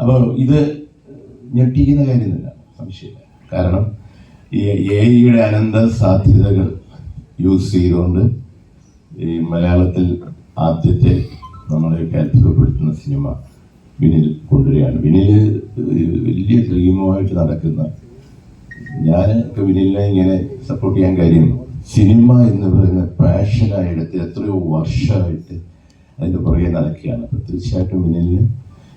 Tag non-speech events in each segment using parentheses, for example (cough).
അപ്പോൾ ഇത് ഞെട്ടിക്കുന്ന കാര്യമൊന്നുമില്ല. സംശയമില്ല. കാരണം ഈ എ ഐയുടെ അനന്ത സാധ്യതകൾ യൂസ് ചെയ്തുകൊണ്ട് ഈ മലയാളത്തിൽ ആദ്യത്തെ നമ്മളെയൊക്കെ അത്ഭുതപ്പെടുത്തുന്ന സിനിമ വിനിൽ കൊണ്ടുവരികയാണ്. വിനിൽ വലിയ ഡ്രീമുമായിട്ട് നടക്കുന്ന ഞാൻ വിനിലിനെ ഇങ്ങനെ സപ്പോർട്ട് ചെയ്യാൻ കാര്യം സിനിമ എന്ന് പറയുന്ന പാഷനായി എടുത്ത് എത്രയോ വർഷമായിട്ട് അതിന്റെ പുറകെ നടക്കുകയാണ്. അപ്പോൾ തീർച്ചയായിട്ടും വിനിലിന്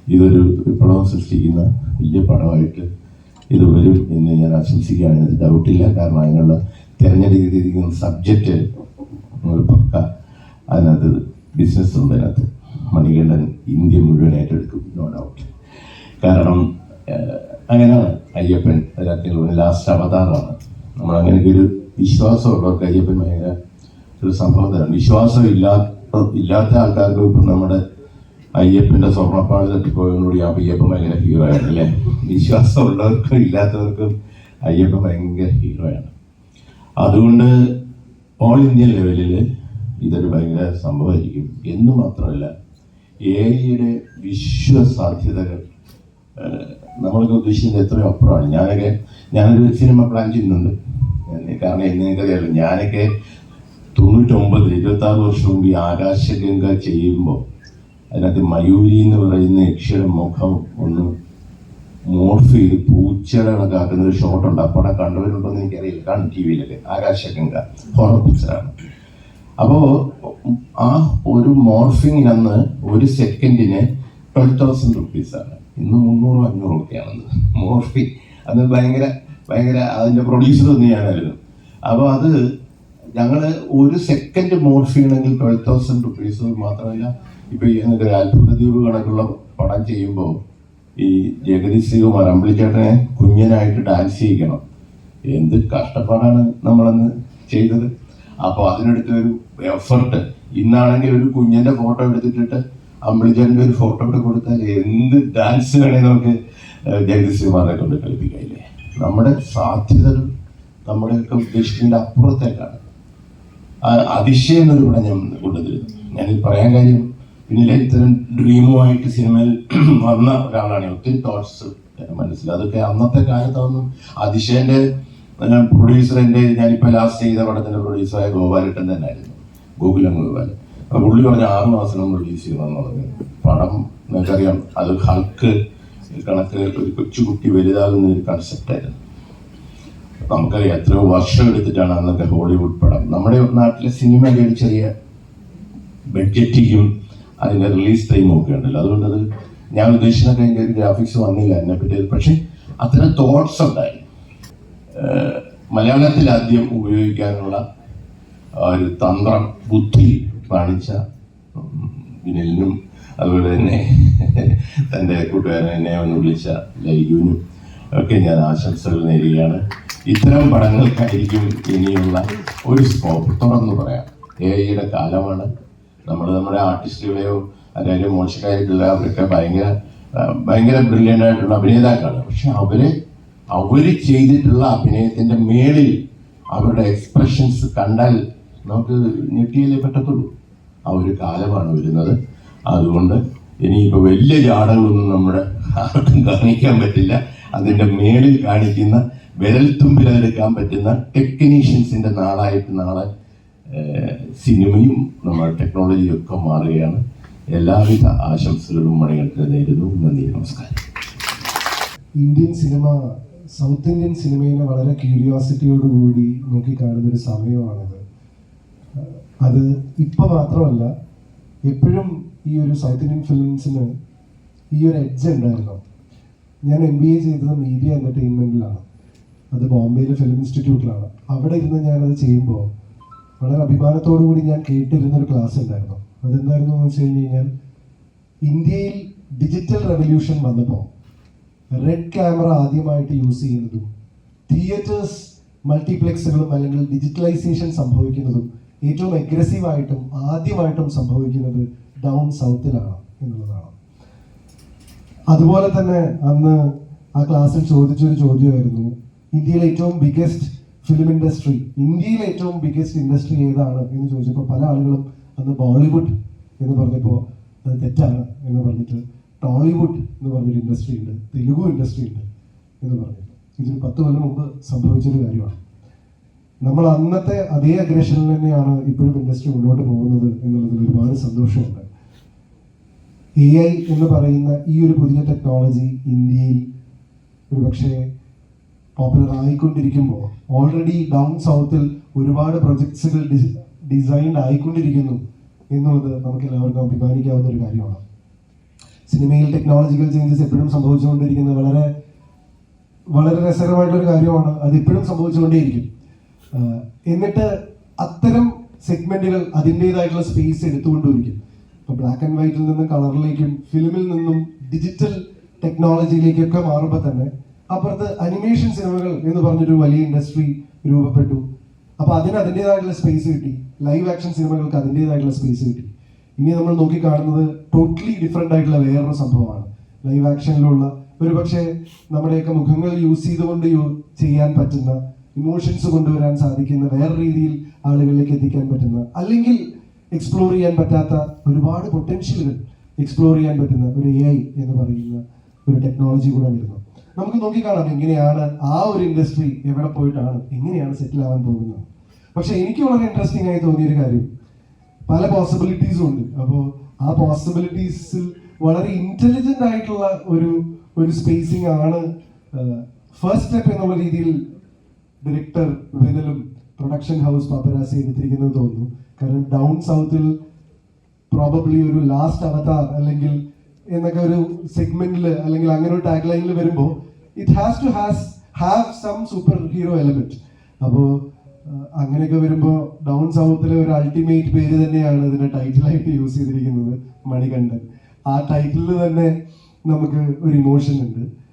ഇതൊരു വിപ്ലവം സൃഷ്ടിക്കുന്ന വലിയ പടമായിട്ട് ഇത് വരും എന്ന് ഞാൻ ആശംസിക്കുകയാണ്. ഇത് ഡൗട്ടില്ല കാരണം അതിനുള്ള തിരഞ്ഞെടുത്തിരിക്കുന്ന സബ്ജക്റ്റ് ഒരു പക്ക അതിനകത്ത് ബിസിനസ് ഉണ്ട്. അതിനകത്ത് മണികണ്ഠൻ ഇന്ത്യ മുഴുവനായിട്ട് എടുക്കും നോ ഡൗട്ട് കാരണം അങ്ങനെയാണ് അയ്യപ്പൻ അതിനകത്ത് ലാസ്റ്റ് അവതാറാണ് നമ്മൾ അങ്ങനെയൊക്കെ ഒരു വിശ്വാസമുള്ളവർക്ക് അയ്യപ്പൻ ഭയങ്കര ഒരു സംഭവം തരാം വിശ്വാസം ഇല്ലാത്ത ഇല്ലാത്ത ആൾക്കാർക്ക് ഇപ്പം നമ്മുടെ അയ്യപ്പന്റെ സ്വർണപ്പാട് തട്ടിപ്പോയതോടുകൂടി ആ അയ്യപ്പൻ ഭയങ്കര ഹീറോ ആണ് അല്ലേ? വിശ്വാസമുള്ളവർക്കും ഇല്ലാത്തവർക്കും അയ്യപ്പൻ ഭയങ്കര ഹീറോ ആണ്. അതുകൊണ്ട് ഓൾ ഇന്ത്യൻ ലെവലിൽ ഇതൊരു ഭയങ്കര സംഭവമായിരിക്കും. എന്ന് മാത്രമല്ല എ ഐയുടെ വിശ്വസാധ്യതകൾ നമ്മളൊക്കെ ഉദ്ദേശിക്കുന്നത് എത്രയോ അപ്പുറമാണ്. ഞാനൊക്കെ ഞാനൊരു സിനിമ പ്ലാൻ ചെയ്യുന്നുണ്ട്. കാരണം നിങ്ങൾക്കറിയാലോ ഞാനൊക്കെ തൊണ്ണൂറ്റൊമ്പതിൽ ഇരുപത്താറ് വർഷം മുമ്പ് ഈ ആകാശഗംഗ ചെയ്യുമ്പോൾ അതിനകത്ത് മയൂരി എന്ന് പറയുന്ന യക്ഷര മുഖം ഒന്ന് മോർഫ് ചെയ്ത് പൂച്ചയുടെ കണക്കാക്കുന്ന ഒരു ഷോട്ട് ഉണ്ട്. അപ്പോൾ അവിടെ കണ്ടവരുണ്ടോന്ന് എനിക്കറിയില്ല. കാണും ടി വിയിലൊക്കെ. ആകാശഗംഗ. ഹോറർ പിക്ചറാണ് അപ്പോൾ ആ ഒരു മോർഫിങ്ങിനന്ന് ഒരു സെക്കൻഡിന് ട്വൽവ് തൗസൻഡ് റുപ്പീസാണ് ഇന്ന് മുന്നൂറും അഞ്ഞൂറും ഒക്കെയാണെന്ന് മോർഫി അത് ഭയങ്കര ഭയങ്കര അതിന്റെ പ്രൊഡ്യൂസർ തന്നെയാണായിരുന്നു അപ്പോൾ അത് ഞങ്ങൾ ഒരു സെക്കൻഡ് മോർഫിയണമെങ്കിൽ ട്വൽവ് തൗസൻഡ് റുപ്പീസ് മാത്രമല്ല ഇപ്പോൾ എന്നൊക്കെ അത്ഭുത ദ്വീപ് കണക്കുള്ള പടം ചെയ്യുമ്പോൾ ഈ ജഗതി ശ്രീകുമാർ അമ്പിളിച്ചേട്ടനെ കുഞ്ഞനായിട്ട് ഡാൻസ് ചെയ്യിക്കണം. എന്ത് കഷ്ടപ്പാടാണ് നമ്മളന്ന് ചെയ്തത്. അപ്പോൾ അതിനെടുത്ത ഒരു എഫർട്ട് ഇന്നാണെങ്കിൽ ഒരു കുഞ്ഞിന്റെ ഫോട്ടോ എടുത്തിട്ടിട്ട് അമ്പിളിച്ചേട്ടന്റെ ഒരു ഫോട്ടോ കൂടെ കൊടുത്താൽ എന്ത് ഡാൻസ് വേണേ നമുക്ക് ജഗതി ശ്രീകുമാറെ കൊണ്ട് കളിപ്പിക്കായില്ലേ നമ്മുടെ സാധ്യതകൾ നമ്മുടെയൊക്കെ ഉദ്ദേശിക്കേണ്ട അപ്പുറത്തേക്കാണ്. അതിശയം എന്നൊരു പടം ഞാൻ കൊണ്ടുവരുന്നു ഞാനിത് പറയാൻ കാര്യം പിന്നിലെ ഇത്തരം ഡ്രീമുമായിട്ട് സിനിമയിൽ (clears throat) വന്ന ഒരാളാണ് ഒത്തിരി തോട്ട്സ് മനസ്സിൽ. അതൊക്കെ അന്നത്തെ കാലത്തൊന്നും അതിശയന്റെ പ്രൊഡ്യൂസർ എന്റെ ഞാനിപ്പോൾ ലാസ്റ്റ് ചെയ്ത പടത്തിന്റെ പ്രൊഡ്യൂസറായ ഗോപാലേട്ടൻ തന്നെയായിരുന്നു. ഗോകുലം ഗോപാൽ അപ്പൊ പുള്ളി പറഞ്ഞ ആറ് മാസം റിലീസ് ചെയ്യണമെന്ന് പറഞ്ഞു പടം നിങ്ങൾക്കറിയാം അത് ഹൾക്ക് കണക്ക് ഒരു കൊച്ചുകുട്ടി വലുതാകുന്ന ഒരു കൺസെപ്റ്റായിരുന്നു നമുക്കറിയാം എത്രയോ വർഷം എടുത്തിട്ടാണ് അന്നൊക്കെ ഹോളിവുഡ് പടം. നമ്മുടെ നാട്ടിലെ സിനിമയുടെ ഒരു ചെറിയ ബഡ്ജറ്റിക്കും അതിന്റെ റിലീസ് ടൈമും ഒക്കെ ഉണ്ടല്ലോ. അതുകൊണ്ട് അത് ഞാൻ ഉദ്ദേശിച്ചൊക്കെ അതിന്റെ ഒരു ഗ്രാഫിക്സ് വന്നില്ല എന്നെ പറ്റിയത്. പക്ഷെ അത്തരം തോട്ട്സ് ഉണ്ടായി. മലയാളത്തിൽ ആദ്യം ഉപയോഗിക്കാനുള്ള ഒരു തന്ത്രം ബുദ്ധി കാണിച്ച വിനലിനും അതുപോലെ തന്നെ തന്റെ കൂട്ടുകാരൻ എന്നെ ഒന്ന് വിളിച്ച ലൈഗുവിനും ഒക്കെ ഞാൻ ആശംസകൾ നേരുകയാണ്. ഇത്തരം പടങ്ങൾക്കായിരിക്കും ഇനിയുള്ള ഒരു സ്കോപ്പ് തുറന്നു പറയാം. എ ഐയുടെ കാലമാണ്. നമ്മൾ നമ്മുടെ ആർട്ടിസ്റ്റുകളെയോ അല്ലെങ്കിൽ മോശക്കാരായിട്ടുള്ള അവരൊക്കെ ഭയങ്കര ഭയങ്കര ബ്രില്യന്റ് ആയിട്ടുള്ള അഭിനേതാക്കളാണ്. പക്ഷെ അവർ അവർ ചെയ്തിട്ടുള്ള അഭിനയത്തിന്റെ മേളിൽ അവരുടെ എക്സ്പ്രഷൻസ് കണ്ടാൽ നമുക്ക് ഞെട്ടിയല്ലേ പറ്റത്തുള്ളൂ. ആ ഒരു കാലമാണ് വരുന്നത്. അതുകൊണ്ട് ഇനിയിപ്പോൾ വലിയ ജാടകളൊന്നും നമ്മുടെ ആർക്കും കാണിക്കാൻ പറ്റില്ല. അതിന്റെ മേളിൽ കാണിക്കുന്ന വിരൽത്തുമ്പിൽ അതെടുക്കാൻ പറ്റുന്ന ടെക്നീഷ്യൻസിന്റെ നാളായിട്ട് നാളെ സിനിമയും നമ്മുടെ ടെക്നോളജിയും ഒക്കെ മാറുകയാണ്. എല്ലാവിധ ആശംസകളും മണികൾക്ക് നേരുന്നു. നന്ദി നമസ്കാരം. ഇന്ത്യൻ സിനിമ സൗത്ത് ഇന്ത്യൻ സിനിമയിലെ വളരെ ക്യൂരിയോസിറ്റിയോടുകൂടി നോക്കിക്കാണുന്ന ഒരു സമയമാണത്. അത് ഇപ്പൊ മാത്രമല്ല എപ്പോഴും ഈ ഒരു സൗത്ത് ഇന്ത്യൻ ഫിലിംസിന് ഈ ഒരു എഡ്ജ് ഉണ്ടായിരുന്നു. ഞാൻ എം ബി എ ചെയ്തത് മീഡിയ എന്റർടൈൻമെന്റിലാണ് അത് ബോംബെയിലെ ഫിലിം ഇൻസ്റ്റിറ്റ്യൂട്ടിലാണ്. അവിടെ ഇരുന്ന് ഞാനത് ചെയ്യുമ്പോൾ വളരെ അഭിമാനത്തോടു കൂടി ഞാൻ കേട്ടിരുന്ന ഒരു ക്ലാസ് ഉണ്ടായിരുന്നു. അതെന്തായിരുന്നു എന്ന് വെച്ച് കഴിഞ്ഞ് കഴിഞ്ഞാൽ ഇന്ത്യയിൽ ഡിജിറ്റൽ റെവല്യൂഷൻ വന്നപ്പോൾ റെഡ് ക്യാമറ ആദ്യമായിട്ട് യൂസ് ചെയ്യുന്നതും തിയേറ്റേഴ്സ് മൾട്ടിപ്ലെക്സുകളും അല്ലെങ്കിൽ ഡിജിറ്റലൈസേഷൻ സംഭവിക്കുന്നതും ഏറ്റവും അഗ്രസീവ് ആയിട്ടും ആദ്യമായിട്ടും സംഭവിക്കുന്നത് ഡൗൺ സൗത്തിലാണ് എന്നുള്ളതാണ്. അതുപോലെ തന്നെ അന്ന് ആ ക്ലാസ്സിൽ ചോദിച്ചൊരു ചോദ്യമായിരുന്നു ഇന്ത്യയിലെ ഏറ്റവും ബിഗ്ഗസ്റ്റ് ഫിലിം ഇൻഡസ്ട്രി ഇന്ത്യയിലെ ഏറ്റവും ബിഗ്ഗസ്റ്റ് ഇൻഡസ്ട്രി ഏതാണ് എന്ന് ചോദിച്ചപ്പോൾ പല ആളുകളും അന്ന് ബോളിവുഡ് എന്ന് പറഞ്ഞപ്പോൾ അത് തെറ്റാണ് എന്ന് പറഞ്ഞിട്ട് ടോളിവുഡ് എന്ന് പറഞ്ഞൊരു ഇൻഡസ്ട്രി ഉണ്ട് തെലുഗു ഇൻഡസ്ട്രി ഉണ്ട് എന്ന് പറഞ്ഞു ഇതിന് പത്ത് കൊല്ലം മുമ്പ് സംഭവിച്ചൊരു കാര്യമാണ്. നമ്മൾ അന്നത്തെ അതേ അഗ്രഷനിൽ തന്നെയാണ് ഇപ്പോഴും ഇൻഡസ്ട്രി മുന്നോട്ട് പോകുന്നത് എന്നുള്ളതിൽ ഒരുപാട് സന്തോഷമുണ്ട്. എ ഐ എന്ന് പറയുന്ന ഈ ഒരു പുതിയ ടെക്നോളജി ഇന്ത്യയിൽ ഒരുപക്ഷെ പോപ്പുലർ ആയിക്കൊണ്ടിരിക്കുമ്പോൾ ഓൾറെഡി ഡൗൺ സൗത്തിൽ ഒരുപാട് പ്രൊജക്ട്സുകൾ ഡിസൈൻഡ് ആയിക്കൊണ്ടിരിക്കുന്നു എന്നുള്ളത് നമുക്ക് എല്ലാവർക്കും അഭിമാനിക്കാവുന്ന ഒരു കാര്യമാണ്. സിനിമയിൽ ടെക്നോളജിക്കൽ ചേഞ്ചസ് എപ്പോഴും സംഭവിച്ചുകൊണ്ടിരിക്കുന്നത് വളരെ വളരെ രസകരമായിട്ടൊരു കാര്യമാണ് അത് ഇപ്പോഴും സംഭവിച്ചുകൊണ്ടേയിരിക്കും എന്നിട്ട് അത്തരം സെഗ്മെന്റുകൾ അതിന്റെതായിട്ടുള്ള സ്പേസ് എടുത്തുകൊണ്ടിരിക്കും ഇപ്പൊ ബ്ലാക്ക് ആൻഡ് വൈറ്റിൽ നിന്ന് കളറിലേക്കും ഫിലിമിൽ നിന്നും ഡിജിറ്റൽ ടെക്നോളജിയിലേക്കൊക്കെ മാറുമ്പോൾ തന്നെ അപ്പുറത്ത് അനിമേഷൻ സിനിമകൾ എന്ന് പറഞ്ഞൊരു വലിയ ഇൻഡസ്ട്രി രൂപപ്പെട്ടു. അപ്പൊ അതിന് അതിന്റെതായിട്ടുള്ള സ്പേസ് കിട്ടി. ലൈവ് ആക്ഷൻ സിനിമകൾക്ക് അതിന്റെതായിട്ടുള്ള സ്പേസ് കിട്ടി. ഇനി നമ്മൾ നോക്കി കാണുന്നത് ടോട്ടലി ഡിഫറെന്റ് ആയിട്ടുള്ള വേറൊരു സംഭവമാണ്. ലൈവ് ആക്ഷനിലുള്ള ഒരു പക്ഷേ നമ്മുടെയൊക്കെ മുഖങ്ങൾ യൂസ് ചെയ്തുകൊണ്ട് ചെയ്യാൻ പറ്റുന്ന ഇമോഷൻസ് കൊണ്ടുവരാൻ സാധിക്കുന്ന വേറെ രീതിയിൽ ആളുകളിലേക്ക് എത്തിക്കാൻ പറ്റുന്ന അല്ലെങ്കിൽ എക്സ്പ്ലോർ ചെയ്യാൻ പറ്റാത്ത ഒരുപാട് പൊട്ടൻഷ്യലുകൾ എക്സ്പ്ലോർ ചെയ്യാൻ പറ്റുന്ന ഒരു എ ഐ എന്ന് പറയുന്ന ഒരു ടെക്നോളജി കൂടെ വരുന്നു. നമുക്ക് നോക്കിക്കാണാം എങ്ങനെയാണ് ആ ഒരു ഇൻഡസ്ട്രി എവിടെ പോയിട്ടാണ് എങ്ങനെയാണ് സെറ്റിൽ ആവാൻ പോകുന്നത്. പക്ഷെ എനിക്ക് വളരെ ഇൻട്രസ്റ്റിംഗ് ആയി തോന്നിയൊരു കാര്യം. പല പോസിബിലിറ്റീസും ഉണ്ട്. അപ്പോൾ ആ പോസിബിലിറ്റീസിൽ വളരെ ഇന്റലിജന്റ് ആയിട്ടുള്ള ഒരു ഒരു സ്പേസിംഗ് ആണ് ഫസ്റ്റ് സ്റ്റെപ്പ് എന്നുള്ള രീതിയിൽ ഡയറക്ടർ വിനലും പ്രൊഡക്ഷൻ ഹൗസ് പാപ്പരാസി എടുത്തിരിക്കുന്നത് തോന്നുന്നു. കാരണം ഡൗൺ സൗത്തിൽ പ്രോബബ്ലി ഒരു ലാസ്റ്റ് അവതാർ അല്ലെങ്കിൽ എന്നൊക്കെ ഒരു സെഗ്മെന്റിൽ അല്ലെങ്കിൽ അങ്ങനെ ഒരു ടാഗ് ലൈനിൽ വരുമ്പോൾ it has to has have some super hero element അപ്പോൾ അങ്ങനെയൊക്കെ വരുമ്പോൾ ഡൗൺ സൗത്തിലെ ഒരു അൾട്ടിമേറ്റ് പേര് തന്നെയാണ് ഇതിന്റെ ടൈറ്റിലായിട്ട് യൂസ് ചെയ്തിരിക്കുന്നത് മണികണ്ഠൻ. ആ ടൈറ്റിലിൽ തന്നെ നമുക്ക് ഒരു ഇമോഷൻ ഉണ്ട്.